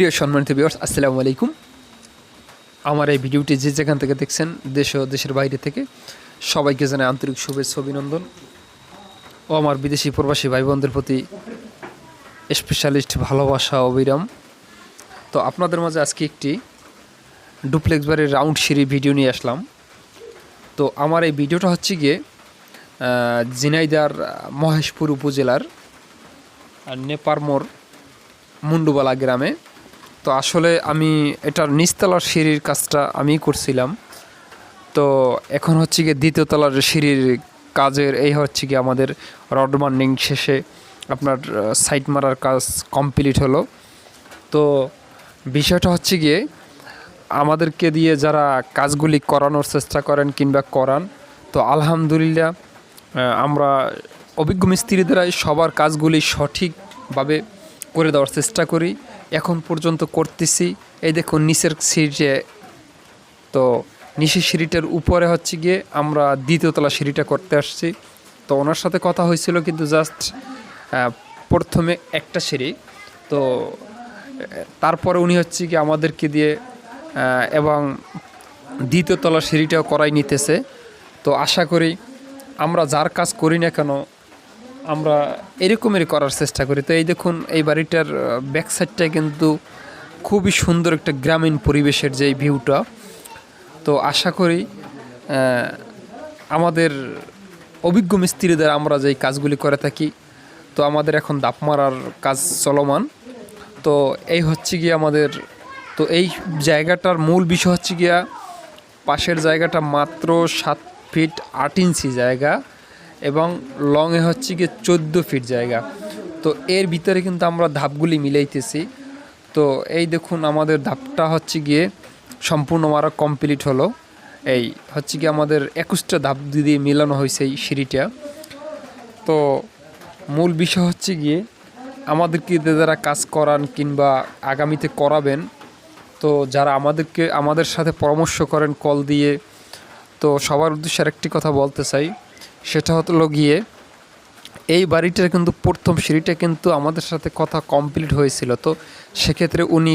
প্রিয় সম্মানিত বিয়ার্স আসসালামু আলাইকুম। আমার এই ভিডিওটি যে যেখান থেকে দেখছেন, দেশ ও দেশের বাইরে থেকে, সবাইকে জানাই আন্তরিক শুভেচ্ছা, অভিনন্দন। ও আমার বিদেশি প্রবাসী ভাই বোনদের প্রতি স্পেশালিস্ট ভালোবাসা, অবিরাম। তো আপনাদের মাঝে আজকে একটি ডুপ্লেক্স বাড়ির রাউন্ড সিঁড়ি ভিডিও নিয়ে আসলাম। তো আমার এই ভিডিওটা হচ্ছে গিয়ে জিনাইদার মহেশপুর উপজেলার নেপারমোর মুন্ডুবালা গ্রামে। তো আসলে আমি এটার নিচতলার সিঁড়ির কাজটা আমি করছিলাম। তো এখন হচ্ছে গিয়ে দ্বিতীয়তলার সিঁড়ির কাজের, এই হচ্ছে গিয়ে আমাদের রড বান্ডিং শেষে আপনার সাইড মারার কাজ কমপ্লিট হলো। তো বিষয়টা হচ্ছে গিয়ে আমাদেরকে দিয়ে যারা কাজগুলি করানোর চেষ্টা করেন কিংবা করান, তো আলহামদুলিল্লাহ আমরা অভিজ্ঞ মিস্ত্রিদেরাই সবার কাজগুলি সঠিকভাবে করে দেওয়ার চেষ্টা করি। এখন পর্যন্ত করতেছি। এই দেখুন নিচের সিঁড়িতে, তো নিচের সিঁড়িটার উপরে হচ্ছে গিয়ে আমরা দ্বিতীয়তলা সিঁড়িটা করতে আসছি। তো ওনার সাথে কথা হয়েছিল কিন্তু জাস্ট প্রথমে একটা সিঁড়ি। তো, তারপরে উনি হচ্ছে কি আমাদেরকে দিয়ে এবং দ্বিতীয় তলা সিঁড়িটাও করাই নিতেছে। তো আশা করি আমরা যার কাজ করি না কেন আমরা এরকমেরই করার চেষ্টা করি। তো এই দেখুন, এই বাড়িটার ব্যাক সাইডটা কিন্তু খুবই সুন্দর একটা গ্রামীণ পরিবেশের যে ভিউটা তো আশা করি আমাদের অভিজ্ঞ মিস্ত্রিদের আমরা যেই কাজগুলি করে থাকি, তো আমাদের এখন দাপ মারার কাজ চলমান। তো এই হচ্ছে গিয়ে আমাদের, তো এই জায়গাটার মূল বিষয় হচ্ছে গিয়া, পাশের জায়গাটা মাত্র সাত ফিট আট ইঞ্চি জায়গা। এবং লংয়ে হচ্ছে গিয়ে চোদ্দ ফিট জায়গা। তো এর ভিতরে কিন্তু আমরা ধাপগুলি মিলাইতেছি। তো এই দেখুন আমাদের ধাপটা হচ্ছে গিয়ে সম্পূর্ণ মারা কমপ্লিট হলো। এই হচ্ছে কি আমাদের একুশটা ধাপ দিয়ে মিলানো হয়েছে এই সিঁড়িটা। তো মূল বিষয় হচ্ছে গিয়ে আমাদেরকে যারা কাজ করান কিংবা আগামীতে করাবেন, তো যারা আমাদেরকে, আমাদের সাথে পরামর্শ করেন কল দিয়ে, তো সবার উদ্দেশ্যে আরেকটি কথা বলতে চাই। সেটা হলো গিয়ে এই বাড়িটার কিন্তু প্রথম সিঁড়িটা কিন্তু আমাদের সাথে কথা কমপ্লিট হয়েছিল। তো সেক্ষেত্রে উনি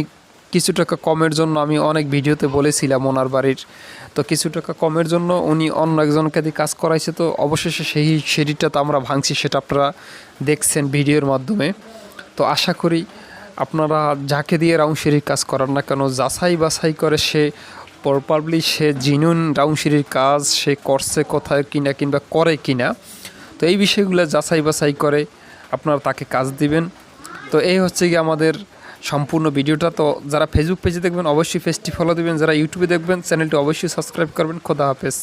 কিছু টাকা কমের জন্য আমি অনেক ভিডিওতে বলেছিলাম ওনার বাড়ির। তো কিছু টাকা কমের জন্য উনি অন্য একজনকে দিয়ে কাজ করাইছে। তো অবশেষে সেই সিঁড়িটা তো আমরা ভাঙছি, সেটা আপনারা দেখছেন ভিডিওর মাধ্যমে। তো আশা করি আপনারা যাকে দিয়ে রাউন্ড সিঁড়ির কাজ করান না কেন যাচাই বাছাই করে সে প্রপারলি সে জিনুন ডাউনশিরির কাজ, সে করছে কোথায় কিনা কিংবা করে কিনা। তো এই বিষয়গুলো যাচাই বাছাই করে আপনারা তাকে কাজ দিবেন। তো এই হচ্ছে কি আমাদের সম্পূর্ণ ভিডিওটা। তো যারা ফেসবুক পেজে দেখবেন, অবশ্যই পেজটি ফলো দিবেন। যারা ইউটিউবে দেখবেন চ্যানেলটি অবশ্যই সাবস্ক্রাইব করবেন। খোদা হাফেজ।